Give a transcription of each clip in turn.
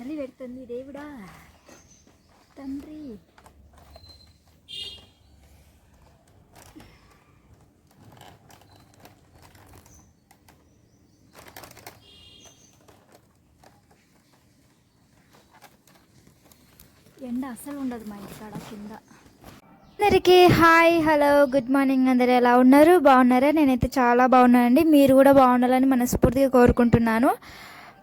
చలి పెడుతుంది దేవుడా. తండ్రి. ఎండ అస్సలు ఉండదు మా ఇంటికాడ కింద. అందరికీ హాయ్ హలో గుడ్ మార్నింగ్. అందరు ఎలా ఉన్నారు? బాగున్నారా? నేనైతే చాలా బాగున్నానండి. మీరు కూడా బాగుండాలని మనస్ఫూర్తిగా కోరుకుంటున్నాను.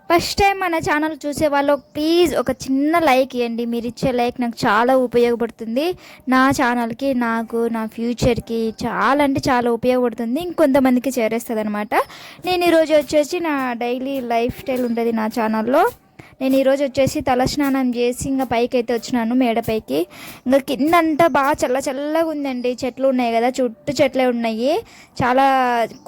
ఫస్ట్ టైం మన ఛానల్ చూసే వాళ్ళు ప్లీజ్ ఒక చిన్న లైక్ ఇవ్వండి మీరు ఇచ్చే లైక్ నాకు చాలా ఉపయోగపడుతుంది. నా ఛానల్కి నాకు నా ఫ్యూచర్కి చాలా అంటే చాలా ఉపయోగపడుతుంది. ఇంకొంతమందికి చేరేస్తుంది అనమాట నేను ఈరోజు వచ్చేసి నా డైలీ లైఫ్ స్టైల్ ఉంటుంది నా ఛానల్లో నేను ఈరోజు వచ్చేసి తలస్నానం చేసి ఇంకా పైకి అయితే వచ్చినాను మేడపైకి. ఇంకా కింద అంతా బాగా చల్ల చల్లగా ఉందండి. చెట్లు ఉన్నాయి కదా చుట్టూ చెట్లే ఉన్నాయి. చాలా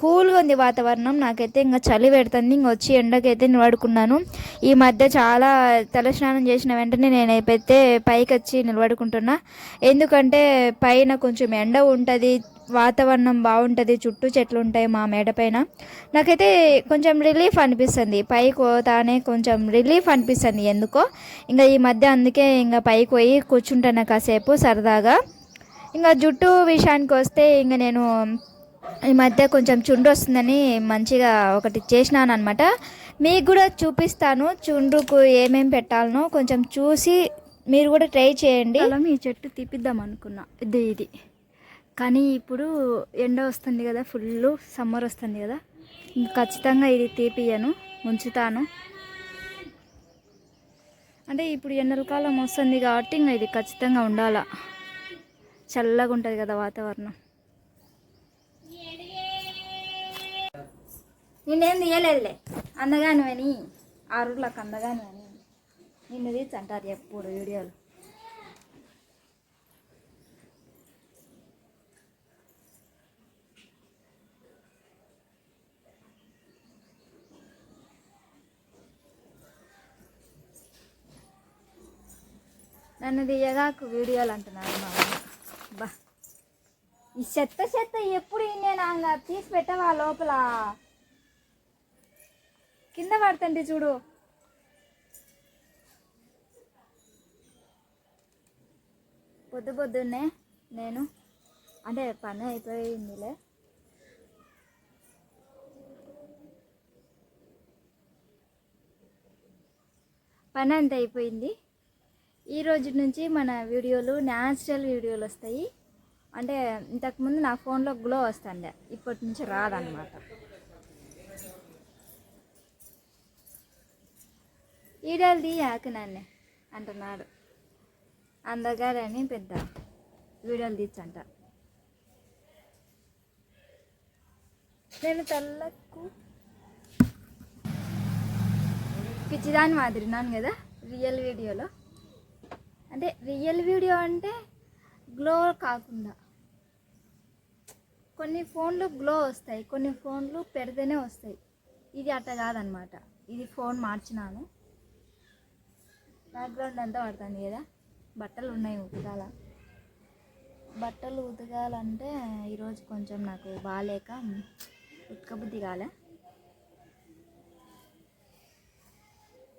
కూల్గా ఉంది వాతావరణం. నాకైతే ఇంకా చలి పెడుతుంది. ఇంకా వచ్చి ఎండకైతే నిలబడుకున్నాను. ఈ మధ్య చాలా తలస్నానం చేసిన వెంటనే నేనైతే పైకి వచ్చి నిలబడుకుంటున్నా. ఎందుకంటే పైన కొంచెం ఎండ ఉంటుంది. వాతావరణం బాగుంటుంది చుట్టూ చెట్లు ఉంటాయి మా మేడ పైన. నాకైతే కొంచెం రిలీఫ్ అనిపిస్తుంది. పైకి పోతానే కొంచెం రిలీఫ్ అనిపిస్తుంది. ఎందుకో? ఇంకా ఈ మధ్య అందుకే ఇంకా పైకి పోయి కూర్చుంటాను కాసేపు సరదాగా. ఇంకా జుట్టు విషయానికి వస్తే ఇంకా నేను ఈ మధ్య కొంచెం చుండ్రు వస్తుందని మంచిగా ఒకటి చేసినాను అనమాట మీకు కూడా చూపిస్తాను చుండ్రుకు ఏమేమి పెట్టాలనో కొంచెం చూసి మీరు కూడా ట్రై చేయండి. అలా మీ చెట్టు తీపిద్దాం అనుకున్నా. ఇది ఇది. కానీ ఇప్పుడు ఎండ వస్తుంది కదా ఫుల్ సమ్మర్ వస్తుంది కదా. ఖచ్చితంగా ఇది తీపియను ఉంచుతాను అంటే ఇప్పుడు ఎండల కాలం వస్తుంది కాబట్టి ఇంకా ఇది ఖచ్చితంగా ఉండాలా. చల్లగా ఉంటుంది కదా వాతావరణం. నేనేం తీయలేదులే అందగాను అని ఆరులకు అందగాను అని నిన్ను అంటారు ఎప్పుడు వీడియోలు. నన్ను తీయగాకు వీడియోలు అంటున్నారు మా బా. ఈ చెత్త చెత్త ఎప్పుడు నేను తీసి పెట్టవా లోపల? కింద పడుతుంది చూడు. పొద్దు పొద్దున్నే నేను అంటే పని అయిపోయిందిలే. పని అంత అయిపోయింది. ఈ రోజు నుంచి మన వీడియోలు న్యాచురల్ వీడియోలు వస్తాయి. అంటే ఇంతకుముందు నా ఫోన్లో గ్లో వస్తుండే ఇప్పటి నుంచి రాదనమాట వీడియోలు తీయాక నన్ను అంటున్నాడు. అందగారని పెద్ద వీడియోలు తీర్చంట నేను తెల్లకు పిచ్చిదాని మాదిరినాను కదా రియల్ వీడియోలో. అంటే రియల్ వీడియో అంటే గ్లో కాకుండా. కొన్ని ఫోన్లు గ్లో వస్తాయి కొన్ని ఫోన్లు పెడితేనే వస్తాయి. ఇది అట్ట కాదనమాట. ఇది ఫోన్ మార్చినాను. బ్యాక్గ్రౌండ్ అంతా పడుతుంది కదా. బట్టలు ఉన్నాయి ఉతకాల. బట్టలు ఉతకాలంటే ఈరోజు కొంచెం నాకు బాగాలేక ఉతకబుద్ధి కాలే.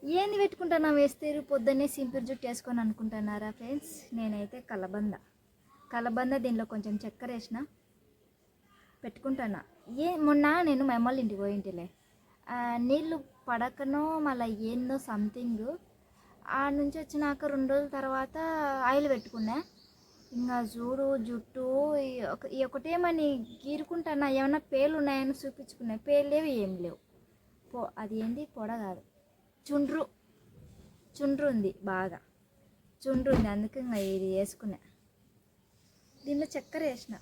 ఏంది పెట్టుకుంటున్నా వేస్తారు? పొద్దున్నే సింపుల్ జుట్టు వేసుకొని అనుకుంటున్నారా ఫ్రెండ్స్? నేనైతే కలబంద. కలబంద దీనిలో కొంచెం చక్కెర వేసిన పెట్టుకుంటున్నా. ఏ మొన్న నేను మా ఇంటికి పోయింటిలే. నీళ్ళు పడకనో మళ్ళీ ఏందో సంథింగ్ ఆ నుంచి వచ్చినాక రెండు రోజుల తర్వాత ఆయిల్ పెట్టుకున్నా. ఇంకా చూడు జుట్టు ఈ ఒకటేమని గీరుకుంటున్నా. ఏమైనా పేర్లు ఉన్నాయని చూపించుకున్నా. పేర్లు లేవు ఏం లేవు. పో అది ఏంది? పొడ కాదు. చుండ్రు. చుండ్రు ఉంది బాగా. చుండ్రు ఉంది అందుకే ఇంకా ఇది వేసుకున్నా. దీనిలో చక్కెర వేసిన.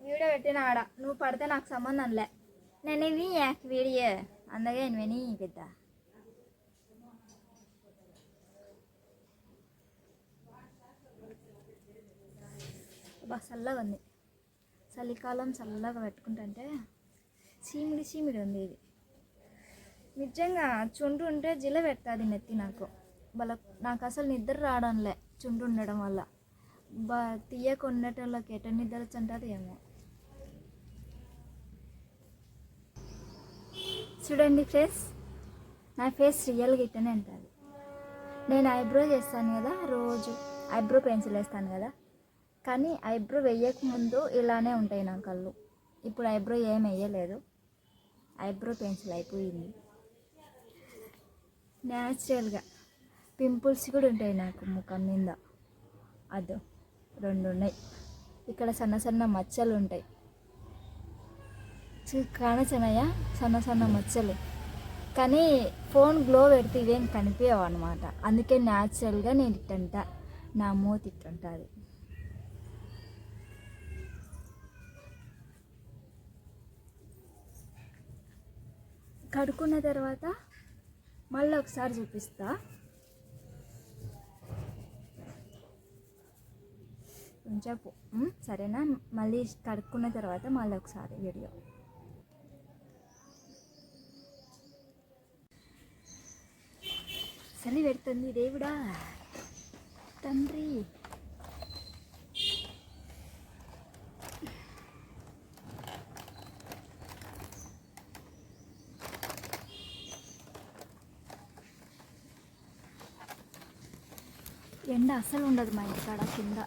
వీడియో పెట్టిన ఆడ. నువ్వు పడితే నాకు సంబంధం లే. నేను ఇవి యాక్ వీడియో. అందుకే నేను విని పెద్ద. బాగా చల్లగా ఉంది. చలికాలం చల్లగా పెట్టుకుంటుంటే చీమిడి చీమిడి ఉంది ఇది. నిజంగా చుండ్రు ఉంటే జిల పెడుతుంది నెత్తి నాకు. వాళ్ళ నాకు అసలు నిద్ర రావడంలే చుండ్రు ఉండడం వల్ల. బా తీయక ఉండేటోళ్ళకి ఎట నిద్ర వచ్చంటారు ఏమో. చూడండి ఫ్రెండ్స్ నా ఫేస్ రియల్గా ఇట్టనే ఉంటుంది. నేను ఐబ్రో చేస్తాను కదా రోజు ఐబ్రో పెన్సిల్ వేస్తాను కదా. కానీ ఐబ్రో వేయక ముందు ఇలానే ఉంటాయి నా కళ్ళు. ఇప్పుడు ఐబ్రో ఏం వేయలేదు ఐబ్రో పెన్సిల్ అయిపోయింది. న్యాచురల్గా పింపుల్స్ కూడా ఉంటాయి నాకు ముఖం మీద. అదో రెండు ఉన్నాయి. ఇక్కడ సన్న సన్న మచ్చలు ఉంటాయి. కానచనయ్యా కానచనయ్య సన్న సన్న మచ్చలు. కానీ ఫోన్ గ్లో పెడితే ఇవేం కనిపించవు అనమాట అందుకే న్యాచురల్గా నేను ఇట్టంట నా మూతి అది. కడుక్కున్న తర్వాత మళ్ళీ ఒకసారి చూపిస్తా. కొంచెం సరేనా? మళ్ళీ కడుక్కున్న తర్వాత మళ్ళీ ఒకసారి వీడియో. చలి పెడుతుంది దేవుడా. తండ్రి. ఎండ అసలు ఉండదు మా ఇంటికాడ కింద.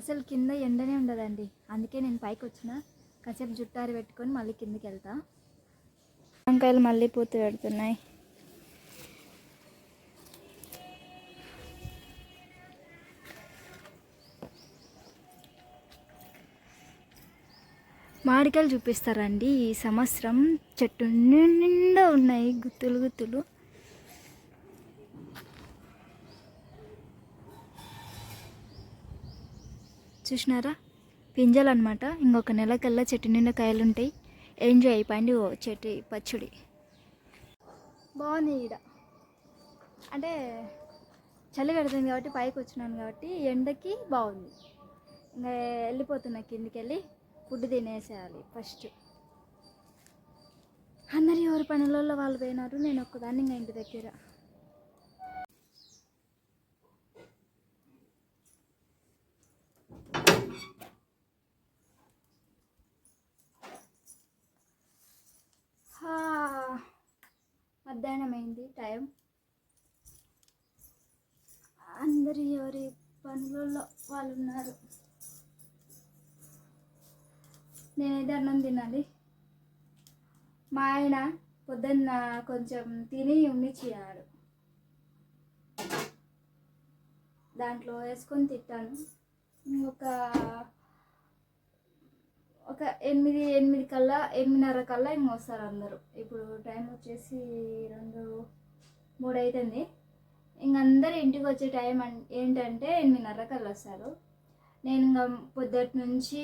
అసలు కింద ఎండనే ఉండదండి. అందుకే నేను పైకి వచ్చిన. కాసేపు జుట్టారి పెట్టుకొని మళ్ళీ కిందకి వెళ్తా. వంకాయలు మళ్ళీ పూత పెడుతున్నాయి. మామిడికాయలు చూపిస్తారండి. ఈ సంవత్సరం చెట్టు నిండా ఉన్నాయి. గుత్తులు గుత్తులు. చూసినారా? పింజలు అనమాట ఇంకొక నెలకల్లా చెట్టు నిండా కాయలు ఉంటాయి ఎంజాయ్ అయిపోయింది ఓ చెట్టు పచ్చడి. బాగుంది ఈడ. అంటే చలి పెడుతుంది కాబట్టి పైకి వచ్చినాను కాబట్టి ఎండకి బాగుంది. ఇంకా వెళ్ళిపోతున్నా కిందికి వెళ్ళి ఫుడ్ తినేసేయాలి ఫస్ట్. అందరు ఎవరి పనులలో వాళ్ళు పోయినారు? నేను ఒక్కదాన్ని ఇంకా ఇంటి దగ్గర. మధ్యాహ్నమైంది అయింది టైం అందరు ఎవరి పనులలో వాళ్ళు ఉన్నారు నేనైతే అన్నం తినాలి. మా ఆయన పొద్దున్న కొంచెం తిని ఉండిచ్చినాడు దాంట్లో వేసుకొని తిట్టాను ఒక ఒక ఎనిమిది ఎనిమిది కల్లా ఎనిమిదిన్నర కల్లా ఇంక వస్తారు అందరూ. ఇప్పుడు టైం వచ్చేసి రెండు మూడు అవుతుంది ఇంక అందరు ఇంటికి వచ్చే టైం ఏంటంటే ఎనిమిదిన్నర కల్లా వస్తారు. నేను ఇంకా పొద్దుటి నుంచి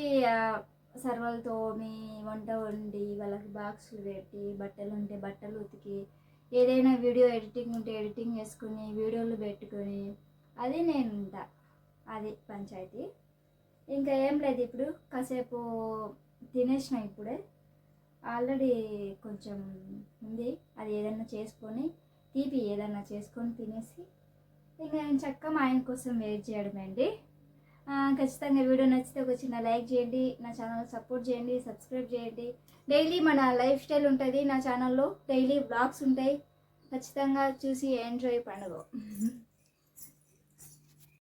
సర్వలు తోమి వంట వండి వాళ్ళకి బాక్సులు పెట్టి బట్టలు ఉంటే బట్టలు ఉతికి ఏదైనా వీడియో ఎడిటింగ్ ఉంటే ఎడిటింగ్ చేసుకుని వీడియోలు పెట్టుకొని అది నేను ఉంటా. అది పంచాయతీ. ఇంకా ఏం లేదు ఇప్పుడు కాసేపు తినేసిన ఇప్పుడే. ఆల్రెడీ కొంచెం ఉంది. అది ఏదైనా చేసుకొని తీపి ఏదైనా చేసుకొని తినేసి ఇంకా నేను చక్కగా మా ఆయన కోసం వెయిట్ చేయడమే అండి. ఖచ్చితంగా వీడియో నచ్చితే ఒక చిన్న లైక్ చేయండి నా ఛానల్ సపోర్ట్ చేయండి సబ్స్క్రైబ్ చేయండి. డైలీ మన లైఫ్ స్టైల్ ఉంటుంది నా ఛానల్లో డైలీ బ్లాగ్స్ ఉంటాయి. ఖచ్చితంగా చూసి ఎంజాయ్ పండుగ.